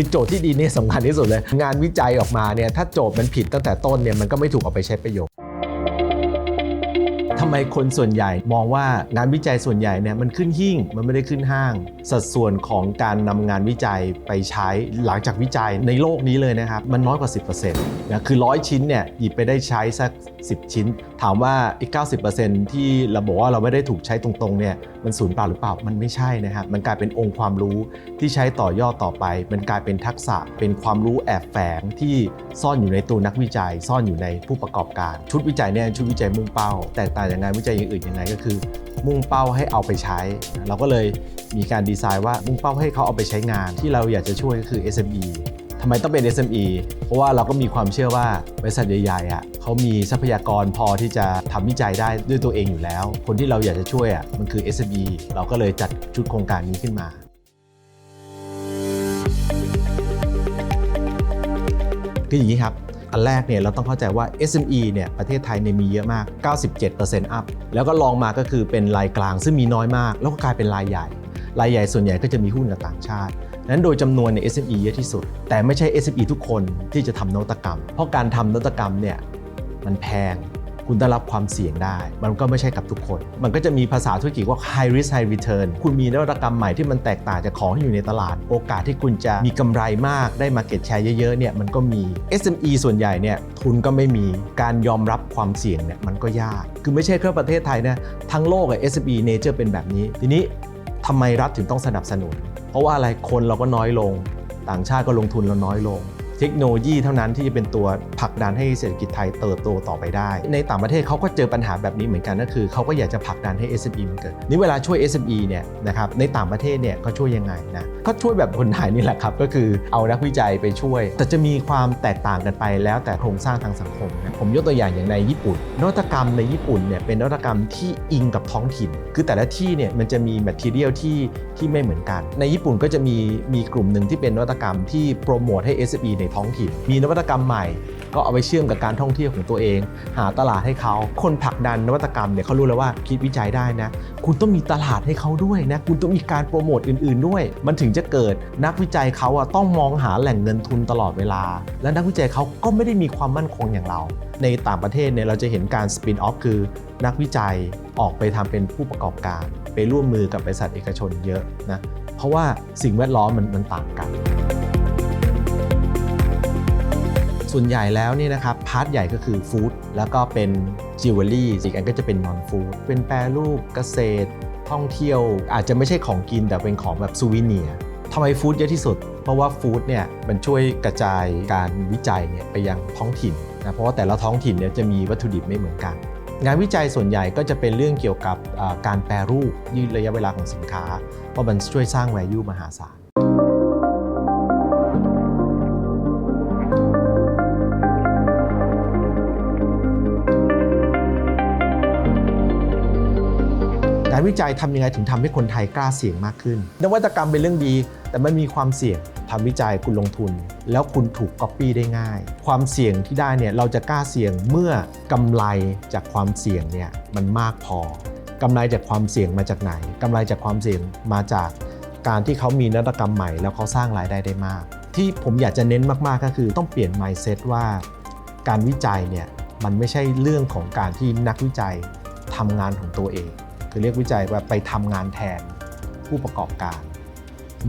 คือโจทย์ที่ดีนี่สำคัญที่สุดเลย งานวิจัยออกมาเนี่ยถ้าโจทย์มันผิดตั้งแต่ต้นเนี่ยมันก็ไม่ถูกเอาไปใช้ประโยชน์ำไมคนส่วนใหญ่มองว่างานวิจัยส่วนใหญ่เนี่ยมันขึ้นหิ้งมันไม่ได้ขึ้นห้าง สัดส่วนของการนำงานวิจัยไปใช้หลังจากวิจัยในโลกนี้เลยนะครับ มันน้อยกว่า 10%นะคือ 100 ชิ้นเนี่ยหยิบไปได้ใช้สัก 10 ชิ้น ถามว่าอีก 90%ที่เราบอกว่าเราไม่ได้ถูกใช้ตรงๆเนี่ยมันสูญเปล่าหรือเปล่ามันไม่ใช่นะครับมันกลายเป็นองค์ความรู้ที่ใช้ต่อยอดต่อไป มันกลายเป็นทักษะเป็นความรู้แอบแฝงที่ซ่อนอยู่ในตัวนักวิจัย ซ่อนอยู่ในผู้ประกอบการ ชุดวิจัยเนี่ยชุดวิจัยมุ่งเป้า แตกต่างจากงานวิจัยอย่างอื่นยังไงก็คือ มุ่งเป้าให้เอาไปใช้ เราก็เลยมีการดีไซน์ว่ามุ่งเป้าให้เขาเอาไปใช้งานที่เราอยากจะช่วยก็คือ SME ทำไมต้องเป็น SME เพราะว่าเราก็มีความเชื่อว่าบริษัทใหญ่ๆอะเขามีทรัพยากรพอที่จะทำวิจัยได้ด้วยตัวเองอยู่แล้ว คนที่เราอยากจะช่วยอะมันคือ SME เราก็เลยจัดชุดโครงการนี้ขึ้นมาคืออย่างนี้ครับ อันแรกเนี่ยเราต้องเข้าใจว่า SME เนี่ยประเทศไทยเนี่ยมีเยอะมาก 97% up แล้วก็ลองมาก็คือเป็นรายกลางซึ่งมีน้อยมาก แล้วก็กลายเป็นรายใหญ่ รายใหญ่ส่วนใหญ่ก็จะมีหุ้นกับต่างชาตินั้นโดยจำนวนใน SME เยอะที่สุด แต่ไม่ใช่ SME ทุกคนที่จะทำนวัตกรรม เพราะการทำนวัตกรรมเนี่ยมันแพง คุณได้รับความเสี่ยงได้ มันก็ไม่ใช่กับทุกคน มันก็จะมีภาษาธุรกิจว่า high risk high return คุณมีนวัตกรรมใหม่ที่มันแตกต่างจากของที่อยู่ในตลาด โอกาสที่คุณจะมีกำไรมากได้มาเก็ตแชร์เยอะๆเนี่ยมันก็มี SME ส่วนใหญ่เนี่ยทุนก็ไม่มีการยอมรับความเสี่ยงเนี่ยมันก็ยาก คือไม่ใช่แค่ประเทศไทยนะทั้งโลกอะ SME nature เป็นแบบนี้ ทีนี้ทำไมรัฐถึงต้องสนับสนุน เพราะว่าอะไรคนเราก็น้อยลง ต่างชาติก็ลงทุนเราน้อยลง เทคโนโลยีเท่านั้นที่จะเป็นตัวผลักดันให้เศรษฐกิจไทยเติบโตต่อไปได้ ในต่างประเทศเขาก็เจอปัญหาแบบนี้เหมือนกันก็คือเขาก็อยากจะผลักดันให้ SME มันเกิดนี่เวลาช่วย SME เนี่ยนะครับในต่างประเทศเนี่ยเขาช่วยยังไงนะก็ช่วยแบบคนไทยนี่แหละครับก็คือเอานักวิจัยไปช่วย แต่จะมีความแตกต่างกันไปแล้วแต่โครงสร้างทางสังคมนะผมยกตัวอย่างอย่างในญี่ปุ่นนวัตกรรมในญี่ปุ่นเนี่ยเป็นนวัตกรรมที่อิงกับท้องถิ่น คือแต่ละที่เนี่ยมันจะมีแมทเทียลที่ที่ไม่เหมือนกัน ในญี่ปุ่นก็จะมีมีกลุ่มหนึ่งที่เป็นนวัตกรรมที่โปรโมทให้ SME ในท้องถิ่น มีนวัตกรรมใหม่ ก็เอาไปเชื่อมกับการท่องเที่ยวของตัวเอง หาตลาดให้เขา คนผลักดันนวัตกรรมเนี่ยเขารู้แล้วว่าคิดวิจัยได้นะ คุณต้องมีตลาดให้เขาด้วยนะ คุณต้องมีการโปรโมทอื่น ๆ ด้วย มันถึงจะเกิดนักวิจัยเขาอะต้องมองหาแหล่งเงินทุนตลอดเวลา และนักวิจัยเขาก็ไม่ได้มีความมั่นคงอย่างเรา ในต่างประเทศเนี่ยเราจะเห็นการสปินออฟคือนักวิจัยออกไปทำเป็นผู้ประกอบการ ไปร่วมมือกับบริษัทเอกชนเยอะนะ เพราะว่าสิ่งแวดล้อมมันมันต่างกัน ส่วนใหญ่แล้วเนี่ยนะครับพาร์ทใหญ่ก็คือฟู้ดแล้วก็เป็นจิวเวลรี่อีกอันก็จะเป็นนอนฟู้ดเป็นแปรรูปเกษตร ท่องเที่ยว อาจจะไม่ใช่ของกินแต่เป็นของแบบซูวิเนียทำไมฟู้ดเยอะที่สุด เพราะว่าฟู้ดเนี่ยมันช่วยกระจายการวิจัยเนี่ยไปยังท้องถิ่นนะเพราะว่าแต่ละท้องถิ่นเนี่ยจะมีวัตถุดิบไม่เหมือนกัน งานวิจัยส่วนใหญ่ก็จะเป็นเรื่องเกี่ยวกับการแปรรูปยืดระยะเวลาของสินค้า เพราะมันช่วยสร้าง value มหาศาลานวิจัยทำยังไงถึงทำให้คนไทยกล้าเสี่ยงมากขึ้น นวัตกรรมเป็นเรื่องดี แต่มันมีความเสี่ยงทำวิจัยคุณลงทุน แล้วคุณถูกก๊อปปี้ได้ง่าย ความเสี่ยงที่ได้เนี่ยเราจะกล้าเสี่ยงเมื่อกำไรจากความเสี่ยงเนี่ยมันมากพอกำไรจากความเสี่ยงมาจากไหนกำไรจากความเสี่ยงมาจากการที่เขามีนวัตกรรมใหม่ แล้วเขาสร้างรายได้ได้มาก ที่ผมอยากจะเน้นมากๆก็คือต้องเปลี่ยน mindset ว่า การวิจัยเนี่ยมันไม่ใช่เรื่องของการที่นักวิจัยทำงานของตัวเอง คือเรียกวิจัยว่าไปทำงานแทนผู้ประกอบการ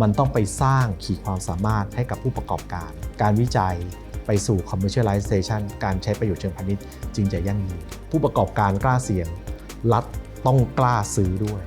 มันต้องไปสร้างขีดความสามารถให้กับผู้ประกอบการ การวิจัยไปสู่ commercialization การใช้ประโยชน์เชิงพาณิชย์จึงจะยั่งยืนผู้ประกอบการกล้าเสี่ยง รัฐต้องกล้าซื้อด้วย